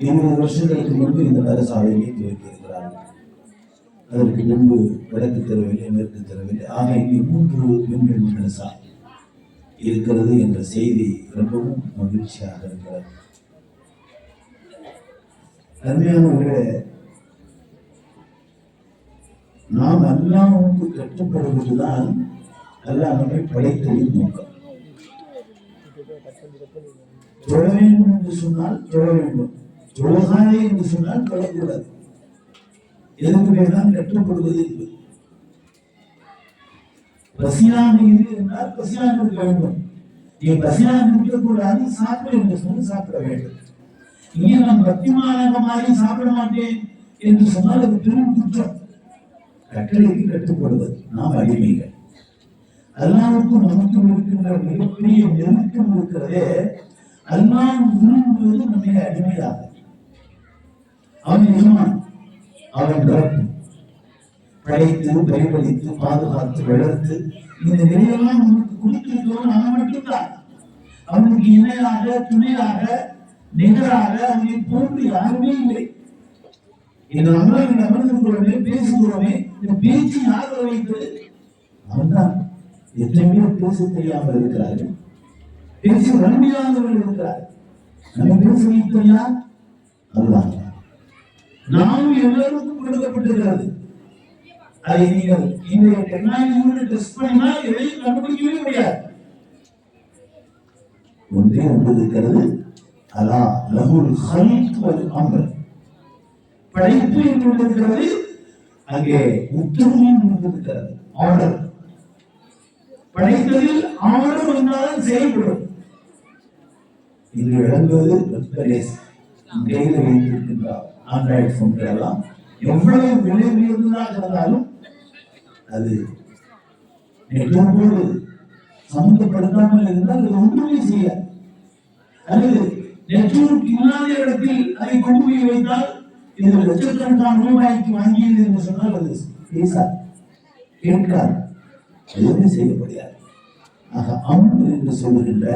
இருபது வருஷங்களுக்கு முன்பு இந்த நரசாலையை துவக்கி இருக்கிறார்கள் அதற்கு முன்பு வடக்கு தரவில்லை மேற்கு தரவில்லை ஆக இங்கே மூன்று பெண்கள் மனசா இருக்கிறது என்ற செய்தி ரொம்பவும் மகிழ்ச்சியாக இருக்கிறது. அருமையானவர்களே நாம் அல்லாவுக்கு கட்டுப்படுவதுதான் அல்லாஹ் நம்மை படைத்தலின் நோக்கம். தொழ வேண்டும் என்று சொன்னால் தொழ வேண்டும். தொழுகாதே என்று சொன்னால் தொழக்கூடாது எதற்கு வேணால் கட்டுப்படுவது என்பது. பசியாக இது என்றால் பசியாக இருக்க வேண்டும். நீ பசியாக இருக்கக்கூடாது சாப்பிட என்று சொன்னால் சாப்பிட வேண்டும். இங்கே நான் பக்திமானாக மாறி சாப்பிட மாட்டேன் என்று சொன்னால் அது பெரும் குற்றம். கட்டளைக்கு கட்டுப்படுவது. நாம் அடிமைகள். அல்லாவுக்கும் நமக்கும் இருக்கின்ற மிகப்பெரிய நெருக்கம் இருக்கிறதே அல்லாஹ் விரும்புவது நம்மை அடிமையாகும் அவன் எஜமான் அவன் ரப் படைத்து பரிபலித்து பாதுகாத்து வளர்த்து இந்த நிலையெல்லாம் நமக்கு கொடுத்திருக்கிறவன் அவன் மட்டும்தான் அவனுக்கு இணையாக துணையாக நிகராக அவனை போன்று யாருமே இல்லை. இந்த அமர்வில் அமர்ந்திருக்கிறோமே பேசுகிறோமே இந்த பேச்சு யார் வைத்தது அவன்தான். எத்தனை பேர் பேச தெரியாமல் இருக்கிறார்கள். பேசி வலிமையானவர்கள் இருக்கிறார்கள். நம்ம பேச வைத்தது யார் அதுதான். நாம் எல்லோருக்கும் கொடுக்கப்பட்டிருக்கிறது. அதை நீங்கள் இன்றைய டெக்னாலஜி டெஸ்ட் பண்ணினா எதையும் கண்டுபிடிக்கவே முடியாது. ஒன்றே ஒன்று இருக்கிறது. அலா லகுல் ஹல்க் வல் அம்ர். படைப்பு என்று இருக்கிறது அங்கே உத்தரவும் இருக்கிறது ஆர்டர் படைத்ததில் ஆர்டர் வந்தாலும் செயல்படும். இன்று விளங்குவது வெப்பலேஸ் கையில் வைத்திருக்கின்றார். ஆண்ட்ராய்டு போன்கள் எல்லாம் எவ்வளவு விலை உயர்ந்ததாக இருந்தாலும் அது நெட்வொர்க்கோடு சம்மந்தப்படுத்தாமல் இருந்தால் அது ஒன்றுமே செய்யாது அல்லது நெட்வொர்க் இல்லாத இடத்தில் அதை கொண்டு போய் வைத்தால் இது லட்சக்கணக்கான ரூபாய்க்கு வாங்கியது என்று சொன்னால் அது பேசாது. கேட்காது. எதுவுமே செய்ய முடியாது ஆக அம்பு என்று சொல்லுகின்ற